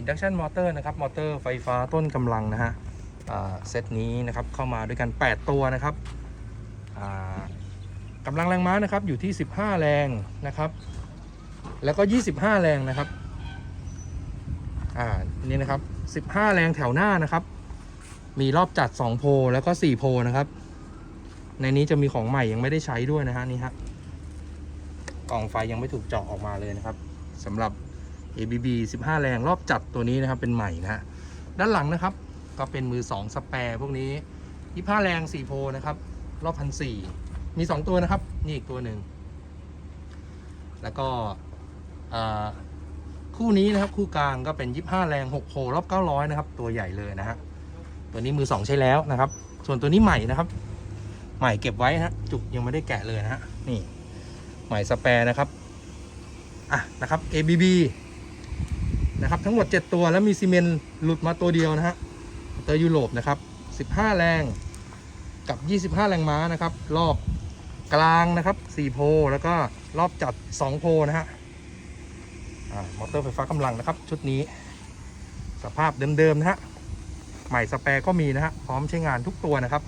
induction motor นะครับ มอเตอร์ไฟฟ้าต้นกำลังนะฮะเซตนี้นะครับเข้ามาด้วยกัน 8 ตัวนะครับกำลังแรงม้านะครับอยู่ที่ 15 แรงนะครับ แล้วก็ 25 แรงนะครับอ่านี่นะครับ 15 แรงแถวหน้านะครับ มีรอบจัด 2 โพลแล้วก็ 4 โพลนะครับ ในนี้จะมีของใหม่ยังไม่ได้ใช้ด้วยนะฮะนี่ฮะกล่องไฟยังไม่ถูกเจาะออกมาเลยนะครับสำหรับ ABB 15 แรงรอบจัดตัวนี้นะครับเป็นใหม่นะฮะด้านหลังนะครับก็เป็นมือ 2 สแปร์พวกนี้25แรง 4 โพลนะครับ รอบพันสี่มี 2 ตัวนะครับ นี่อีกตัวหนึ่ง แล้วก็อ่าคู่นี้นะครับคู่กลางก็เป็น 25 แรง 6 โพลรอบ 900 นะครับ ตัวใหญ่เลยนะฮะตัวนี้มือ 2 ใช้แล้วนะครับ ส่วนตัวนี้ใหม่นะครับ ใหม่เก็บไว้นะฮะจุกยังไม่ได้แกะเลยนะฮะนี่ใหม่สแปร์นะครับอะนะครับ ABB นะครับทั้งหมด 7 ตัวแล้วมีซีเมนต์หลุดมาตัวเดียวนะฮะเตอร์ยุโรปนะครับ 15 แรงกับ 25 แรงม้านะครับ รอบกลางนะครับ 4 โพแล้วก็รอบจัด 2 โพนะฮะมอเตอร์ไฟฟ้ากำลังนะครับ ชุดนี้ สภาพเดิมๆนะฮะใหม่สแปร์ก็มีนะฮะพร้อมใช้งานทุกตัวนะครับ